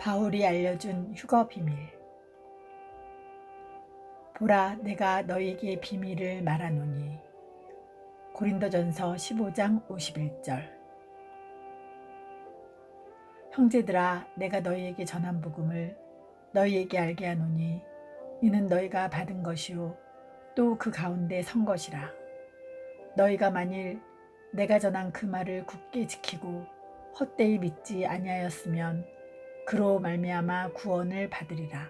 바울이 알려준 휴거 비밀. 보라, 내가 너에게 비밀을 말하노니. 고린도전서 15장 51절. 형제들아, 내가 너희에게 전한 복음을 너희에게 알게 하노니 이는 너희가 받은 것이요 또 그 가운데 선 것이라. 너희가 만일 내가 전한 그 말을 굳게 지키고 헛되이 믿지 아니하였으면 그로 말미암아 구원을 받으리라.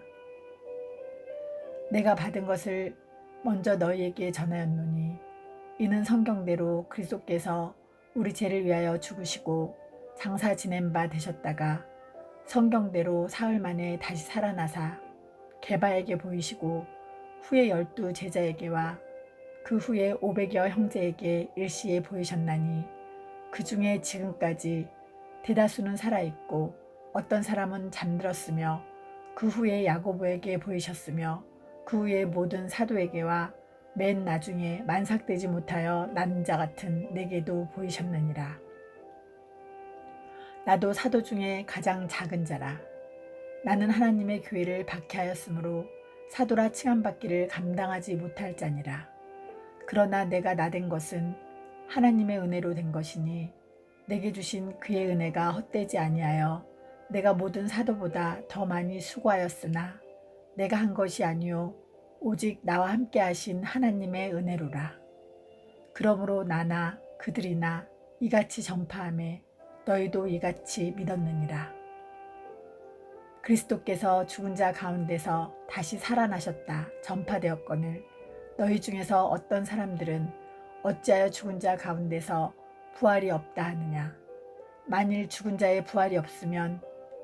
내가 받은 것을 먼저 너희에게 전하였노니 이는 성경대로 그리스도께서 우리 죄를 위하여 죽으시고 장사 지낸 바 되셨다가 성경대로 사흘 만에 다시 살아나사 개바에게 보이시고 후에 열두 제자에게와 그 후에 오백여 형제에게 일시에 보이셨나니 그 중에 지금까지 대다수는 살아있고 어떤 사람은 잠들었으며 그 후에 야고보에게 보이셨으며 그 후에 모든 사도에게와 맨 나중에 만삭되지 못하여 난자 같은 내게도 보이셨느니라. 나도 사도 중에 가장 작은 자라. 나는 하나님의 교회를 박해하였으므로 사도라 칭함받기를 감당하지 못할 자니라. 그러나 내가 나 된 것은 하나님의 은혜로 된 것이니 내게 주신 그의 은혜가 헛되지 아니하여 내가 모든 사도보다 더 많이 수고하였으나 내가 한 것이 아니요 오직 나와 함께 하신 하나님의 은혜로라. 그러므로 나나 그들이나 이같이 전파함에 너희도 이같이 믿었느니라. 그리스도께서 죽은 자 가운데서 다시 살아나셨다 전파되었거늘 너희 중에서 어떤 사람들은 어찌하여 죽은 자 가운데서 부활이 없다 하느냐. 만일 죽은 자의 부활이 없으면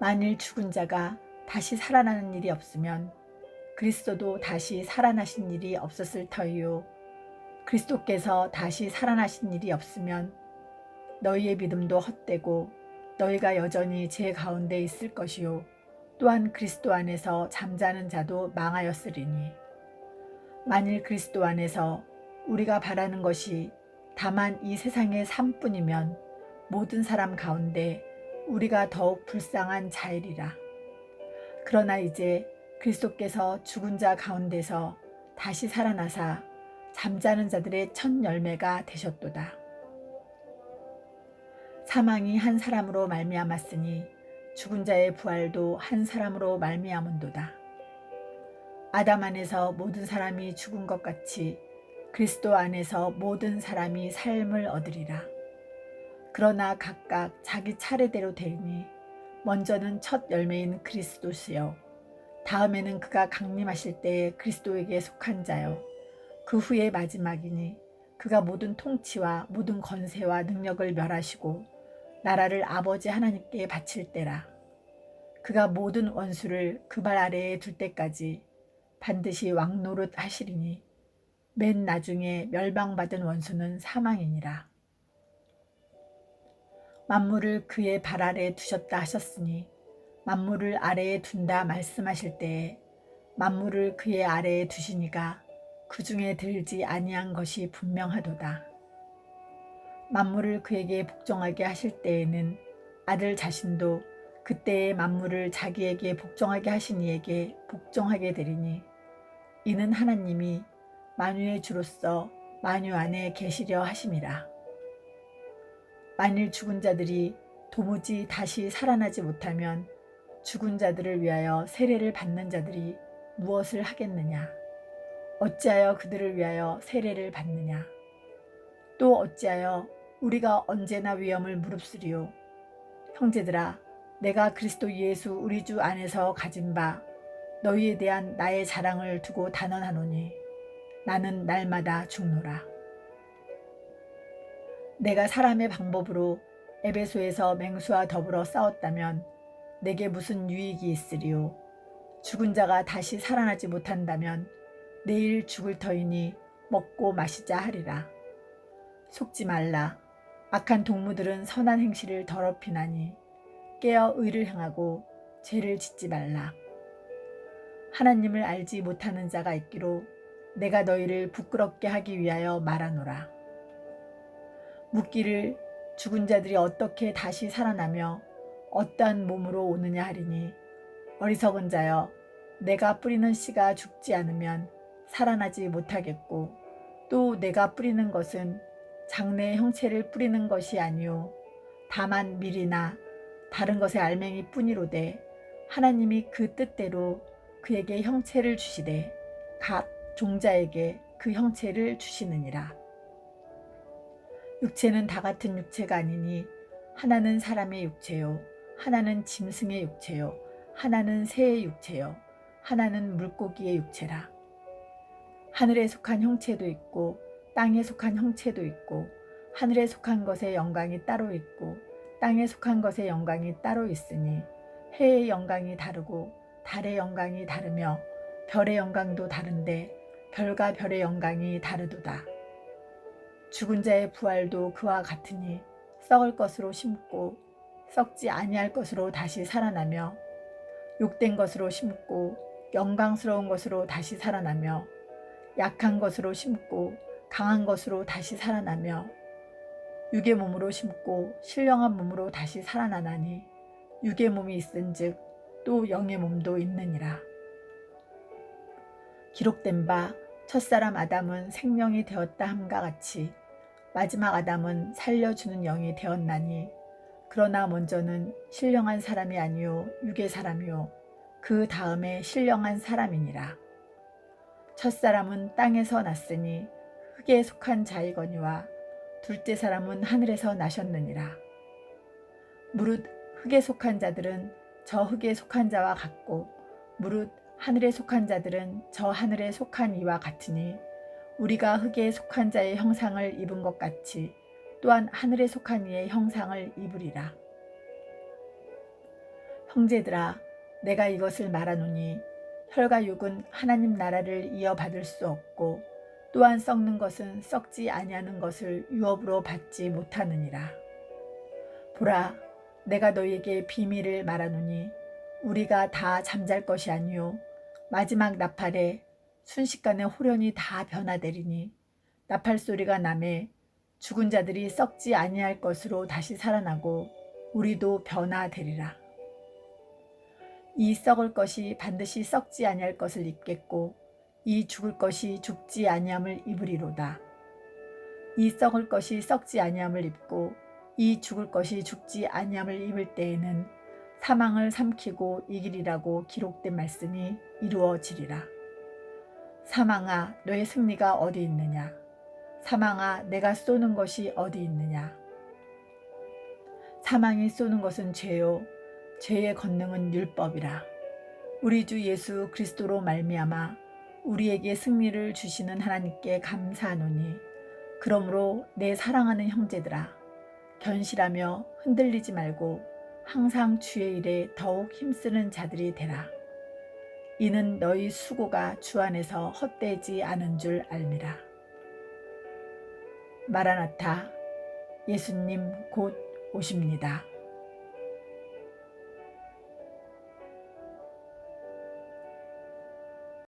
만일 죽은 자가 다시 살아나는 일이 없으면 그리스도도 다시 살아나신 일이 없었을 터이요. 그리스도께서 다시 살아나신 일이 없으면 너희의 믿음도 헛되고 너희가 여전히 제 가운데 있을 것이요. 또한 그리스도 안에서 잠자는 자도 망하였으리니. 만일 그리스도 안에서 우리가 바라는 것이 다만 이 세상의 삶뿐이면 모든 사람 가운데 우리가 더욱 불쌍한 자이리라. 그러나 이제 그리스도께서 죽은 자 가운데서 다시 살아나사 잠자는 자들의 첫 열매가 되셨도다. 사망이 한 사람으로 말미암았으니 죽은 자의 부활도 한 사람으로 말미암은도다. 아담 안에서 모든 사람이 죽은 것 같이 그리스도 안에서 모든 사람이 삶을 얻으리라. 그러나 각각 자기 차례대로 되니 먼저는 첫 열매인 그리스도시요 다음에는 그가 강림하실 때에 그리스도에게 속한 자요 그 후에 마지막이니 그가 모든 통치와 모든 권세와 능력을 멸하시고 나라를 아버지 하나님께 바칠 때라. 그가 모든 원수를 그 발 아래에 둘 때까지 반드시 왕노릇 하시리니 맨 나중에 멸망받은 원수는 사망이니라. 만물을 그의 발 아래에 두셨다 하셨으니 만물을 아래에 둔다 말씀하실 때에 만물을 그의 아래에 두시니가 그 중에 들지 아니한 것이 분명하도다. 만물을 그에게 복종하게 하실 때에는 아들 자신도 그때의 만물을 자기에게 복종하게 하신 이에게 복종하게 되리니 이는 하나님이 만유의 주로서 만유 안에 계시려 하심이라. 만일 죽은 자들이 도무지 다시 살아나지 못하면 죽은 자들을 위하여 세례를 받는 자들이 무엇을 하겠느냐? 어찌하여 그들을 위하여 세례를 받느냐? 또 어찌하여 우리가 언제나 위험을 무릅쓰리요. 형제들아, 내가 그리스도 예수 우리 주 안에서 가진 바 너희에 대한 나의 자랑을 두고 단언하노니 나는 날마다 죽노라. 내가 사람의 방법으로 에베소에서 맹수와 더불어 싸웠다면 내게 무슨 유익이 있으리요 죽은 자가 다시 살아나지 못한다면 내일 죽을 터이니 먹고 마시자 하리라. 속지 말라. 악한 동무들은 선한 행실을 더럽히나니 깨어 의를 행하고 죄를 짓지 말라. 하나님을 알지 못하는 자가 있기로 내가 너희를 부끄럽게 하기 위하여 말하노라. 묻기를 죽은 자들이 어떻게 다시 살아나며 어떠한 몸으로 오느냐 하리니 어리석은 자여 내가 뿌리는 씨가 죽지 않으면 살아나지 못하겠고 또 내가 뿌리는 것은 장래의 형체를 뿌리는 것이 아니요 다만 밀이나 다른 것의 알맹이 뿐이로되 하나님이 그 뜻대로 그에게 형체를 주시되 각 종자에게 그 형체를 주시느니라. 육체는 다 같은 육체가 아니니 하나는 사람의 육체요, 하나는 짐승의 육체요, 하나는 새의 육체요, 하나는 물고기의 육체라. 하늘에 속한 형체도 있고 땅에 속한 형체도 있고 하늘에 속한 것의 영광이 따로 있고 땅에 속한 것의 영광이 따로 있으니 해의 영광이 다르고 달의 영광이 다르며 별의 영광도 다른데 별과 별의 영광이 다르도다. 죽은 자의 부활도 그와 같으니 썩을 것으로 심고 썩지 아니할 것으로 다시 살아나며 욕된 것으로 심고 영광스러운 것으로 다시 살아나며 약한 것으로 심고 강한 것으로 다시 살아나며 육의 몸으로 심고 신령한 몸으로 다시 살아나나니 육의 몸이 있은즉 또 영의 몸도 있느니라. 기록된 바 첫사람 아담은 생명이 되었다 함과 같이 마지막 아담은 살려주는 영이 되었나니 그러나 먼저는 신령한 사람이 아니요 육의 사람이요 그 다음에 신령한 사람이니라. 첫 사람은 땅에서 났으니 흙에 속한 자이거니와 둘째 사람은 하늘에서 나셨느니라. 무릇 흙에 속한 자들은 저 흙에 속한 자와 같고 무릇 하늘에 속한 자들은 저 하늘에 속한 이와 같으니 우리가 흙에 속한 자의 형상을 입은 것 같이 또한 하늘에 속한 이의 형상을 입으리라. 형제들아 내가 이것을 말하노니 혈과 육은 하나님 나라를 이어받을 수 없고 또한 썩는 것은 썩지 아니하는 것을 유업으로 받지 못하느니라. 보라 내가 너희에게 비밀을 말하노니 우리가 다 잠잘 것이 아니요 마지막 나팔에 순식간에 호련이 다 변화되리니 나팔 소리가 남에 죽은 자들이 썩지 아니할 것으로 다시 살아나고 우리도 변화되리라. 이 썩을 것이 반드시 썩지 아니할 것을 입겠고 이 죽을 것이 죽지 아니함을 입으리로다. 이 썩을 것이 썩지 아니함을 입고 이 죽을 것이 죽지 아니함을 입을 때에는 사망을 삼키고 이기리라고 기록된 말씀이 이루어지리라. 사망아 너의 승리가 어디 있느냐? 사망아 내가 쏘는 것이 어디 있느냐? 사망이 쏘는 것은 죄요 죄의 권능은 율법이라. 우리 주 예수 그리스도로 말미암아 우리에게 승리를 주시는 하나님께 감사하노니 그러므로 내 사랑하는 형제들아 견실하며 흔들리지 말고 항상 주의 일에 더욱 힘쓰는 자들이 되라. 이는 너희 수고가 주 안에서 헛되지 않은 줄 알미라. 마라나타 예수님 곧 오십니다.